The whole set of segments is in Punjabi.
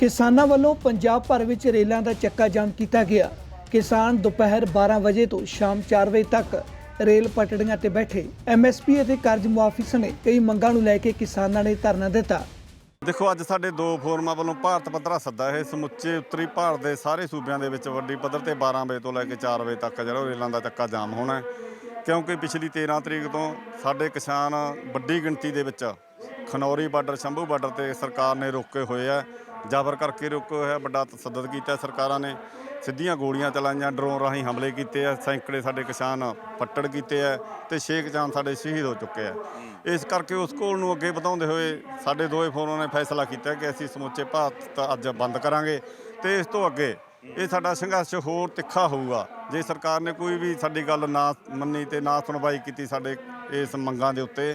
ਕਿਸਾਨਾਂ ਵੱਲੋਂ ਪੰਜਾਬ ਭਰ ਵਿੱਚ ਰੇਲਾਂ ਦਾ ਚੱਕਾ ਜਾਮ ਕੀਤਾ ਗਿਆ। ਕਿਸਾਨ ਦੁਪਹਿਰ 12 ਵਜੇ ਤੋਂ ਸ਼ਾਮ 4 ਵਜੇ ਤੱਕ ਰੇਲ ਪਟੜੀਆਂ ਤੇ ਬੈਠੇ। ਐਮਐਸਪੀ ਅਤੇ ਕਰਜ਼ ਮੁਆਫੀ ਸਣੇ ਕਈ ਮੰਗਾਂ ਨੂੰ ਲੈ ਕੇ ਕਿਸਾਨਾਂ ਨੇ ਧਰਨਾ ਦਿੱਤਾ। ਦੇਖੋ, ਅੱਜ ਸਾਡੇ ਦੋ ਫੋਰਮਾਂ ਵੱਲੋਂ ਭਾਰਤ ਪੱਧਰਾ ਸੱਦਾ ਹੈ। ਸਮੁੱਚੇ ਉੱਤਰੀ ਭਾਰਤ ਦੇ ਸਾਰੇ ਸੂਬਿਆਂ ਦੇ ਵਿੱਚ ਵੱਡੀ ਪੱਧਰ ਤੇ 12 ਵਜੇ ਤੋਂ ਲੈ ਕੇ 4 ਵਜੇ ਤੱਕ ਜਿਹੜਾ ਰੇਲਾਂ ਦਾ ਚੱਕਾ ਜਾਮ ਹੋਣਾ ਹੈ। ਕਿਉਂਕਿ ਪਿਛਲੀ 13 ਤਰੀਕ ਤੋਂ ਸਾਡੇ ਕਿਸਾਨ ਵੱਡੀ ਗਿਣਤੀ ਦੇ ਵਿੱਚ ਖਨੌਰੀ ਬਾਰਡਰ, ਸ਼ੰਭੂ ਬਾਰਡਰ ਤੇ ਸਰਕਾਰ ਨੇ ਰੋਕੇ ਹੋਏ ਆ। ਜਾਬਰ ਕਰਕੇ ਰੋਕੇ ਹੋਇਆ, ਵੱਡਾ ਤਸੱਦਦ ਕੀਤਾ ਸਰਕਾਰਾਂ ਨੇ। ਸਿੱਧੀਆਂ ਗੋਲੀਆਂ ਚਲਾਈਆਂ, ਡਰੋਨ ਰਾਹੀਂ ਹਮਲੇ ਕੀਤੇ ਆ, ਸੈਂਕੜੇ ਸਾਡੇ ਕਿਸਾਨ ਫੱਟੜ ਕੀਤੇ ਆ ਤੇ ਛੇ ਕਿਸਾਨ ਸਾਡੇ ਸ਼ਹੀਦ ਹੋ ਚੁੱਕੇ ਆ। ਇਸ ਕਰਕੇ ਉਸ ਕੋਲ ਨੂੰ ਅੱਗੇ ਵਧਾਉਂਦੇ ਹੋਏ ਸਾਡੇ ਦੋਵੇਂ ਫੋਰਮਾਂ ਨੇ ਫੈਸਲਾ ਕੀਤਾ ਕਿ ਅਸੀਂ ਸਮੁੱਚੇ ਭਾਰਤ ਅੱਜ ਬੰਦ ਕਰਾਂਗੇ ਤੇ ਇਸ ਤੋਂ ਅੱਗੇ ਇਹ ਸਾਡਾ ਸੰਘਰਸ਼ ਹੋਰ ਤਿੱਖਾ ਹੋਊਗਾ। ਜੇ ਸਰਕਾਰ ਨੇ ਕੋਈ ਵੀ ਸਾਡੀ ਗੱਲ ਨਾ ਮੰਨੀ ਤੇ ਨਾ ਸੁਣਵਾਈ ਕੀਤੀ ਸਾਡੇ ਇਸ ਮੰਗਾਂ ਦੇ ਉੱਤੇ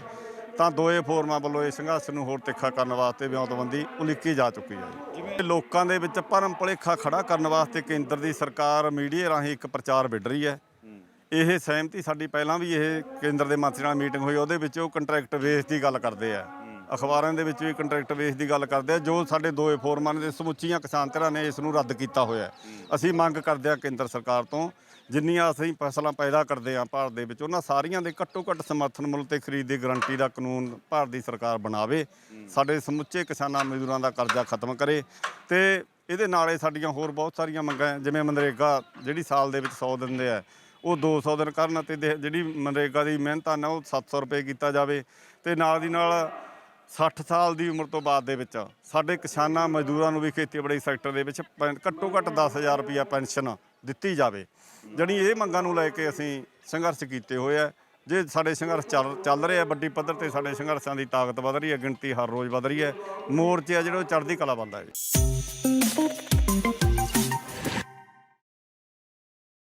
ਤਾਂ ਦੋਏ ਫੋਰਮਾਂ ਵੱਲੋਂ ਇਸ ਸੰਘਰਸ਼ ਨੂੰ ਹੋਰ ਤਿੱਖਾ ਕਰਨ ਵਾਸਤੇ ਵਿਉਂਤਬੰਦੀ ਉਲੀਕੀ ਜਾ ਚੁੱਕੀ ਹੈ। ਜਿਵੇਂ ਲੋਕਾਂ ਦੇ ਵਿੱਚ ਭਰਮ ਭੁਲੇਖਾ ਖੜਾ ਕਰਨ ਵਾਸਤੇ ਕੇਂਦਰ ਦੀ ਸਰਕਾਰ ਮੀਡੀਆ ਰਾਹੀਂ ਇੱਕ ਪ੍ਰਚਾਰ ਵਿੱਢ ਰਹੀ ਹੈ। ਇਹ ਸਹਿਮਤੀ ਸਾਡੀ ਪਹਿਲਾਂ ਵੀ ਇਹ ਕੇਂਦਰ ਦੇ ਮੰਤਰੀ ਨਾਲ ਮੀਟਿੰਗ ਹੋਈ, ਉਹਦੇ ਵਿੱਚ ਉਹ ਕੰਟਰੈਕਟ ਬੇਸ ਦੀ ਗੱਲ ਕਰਦੇ ਆ। ਅਖਬਾਰਾਂ ਦੇ ਵਿੱਚ ਵੀ ਕੰਟਰੈਕਟ ਬੇਸ ਦੀ ਗੱਲ ਕਰਦੇ ਆ, ਜੋ ਸਾਡੇ ਦੋਏ ਫੋਰਮਾਂ ਨੇ ਸਮੁੱਚੀਆਂ ਕਿਸਾਨ ਧਿਰਾਂ ਨੇ ਇਸ ਨੂੰ ਰੱਦ ਕੀਤਾ ਹੋਇਆ ਅਸੀਂ ਮੰਗ ਕਰਦੇ ਆ ਕੇਂਦਰ ਸਰਕਾਰ ਤੋਂ ਜਿੰਨੀਆਂ ਅਸੀਂ ਫਸਲਾਂ ਪੈਦਾ ਕਰਦੇ ਹਾਂ ਭਾਰਤ ਦੇ ਵਿੱਚ, ਉਹਨਾਂ ਸਾਰੀਆਂ ਦੇ ਘੱਟੋ ਘੱਟ ਸਮਰਥਨ ਮੁੱਲ ਤੇ ਖਰੀਦ ਦੀ ਗਾਰੰਟੀ ਦਾ ਕਾਨੂੰਨ ਭਾਰਤ ਦੀ ਸਰਕਾਰ ਬਣਾਵੇ। ਸਾਡੇ ਸਮੁੱਚੇ ਕਿਸਾਨਾਂ ਮਜ਼ਦੂਰਾਂ ਦਾ ਕਰਜ਼ਾ ਖਤਮ ਕਰੇ ਤੇ ਇਹਦੇ ਨਾਲੇ ਸਾਡੀਆਂ ਹੋਰ ਬਹੁਤ ਸਾਰੀਆਂ ਮੰਗਾਂ ਜਿਵੇਂ ਮਨਰੇਗਾ, ਜਿਹੜੀ ਸਾਲ ਦੇ ਵਿੱਚ 100 ਦਿੰਦੇ ਆ, ਉਹ 200 ਦਿਨ ਕਰਨ ਤੇ ਦੇ- ਜਿਹੜੀ ਮਨਰੇਗਾ ਦੀ ਮਿਹਨਤ ਆ ਨਾ, ਉਹ 700 ਰੁਪਏ ਕੀਤਾ ਜਾਵੇ ਤੇ ਨਾਲ ਦੀ ਨਾਲ 60 ਸਾਲ ਦੀ ਉਮਰ ਤੋਂ ਬਾਅਦ ਦੇ ਵਿੱਚ ਸਾਡੇ ਕਿਸਾਨਾਂ ਮਜ਼ਦੂਰਾਂ ਨੂੰ ਵੀ ਖੇਤੀਬਾੜੀ ਸੈਕਟਰ ਦੇ ਵਿੱਚ ਪੈਨ- ਘੱਟੋ ਘੱਟ 10000 ਰੁਪਇਆ ਪੈਨਸ਼ਨ ਦਿੱਤੀ ਜਾਵੇ। ਜਿਹੜੀ ਇਹ ਮੰਗਾਂ ਨੂੰ ਲੈ ਕੇ ਅਸੀਂ ਸੰਘਰਸ਼ ਕੀਤੇ ਹੋਏ ਆ। ਜੇ ਸਾਡੇ ਸੰਘਰਸ਼ ਚੱਲ ਚੱਲ ਰਹੇ ਆ ਵੱਡੀ ਪੱਧਰ ਤੇ ਸਾਡੇ ਸੰਘਰਸ਼ਾਂ ਦੀ ਤਾਕਤ ਵਧ ਰਹੀ ਹੈ, ਗਿਣਤੀ ਹਰ ਰੋਜ਼ ਵਧ ਰਹੀ ਹੈ। ਮੋਰਚੇ ਆ ਜਿਹੜੇ ਉਹ ਚੜ੍ਹਦੀ ਕਲਾ ਬੰਦਾ ਹੈ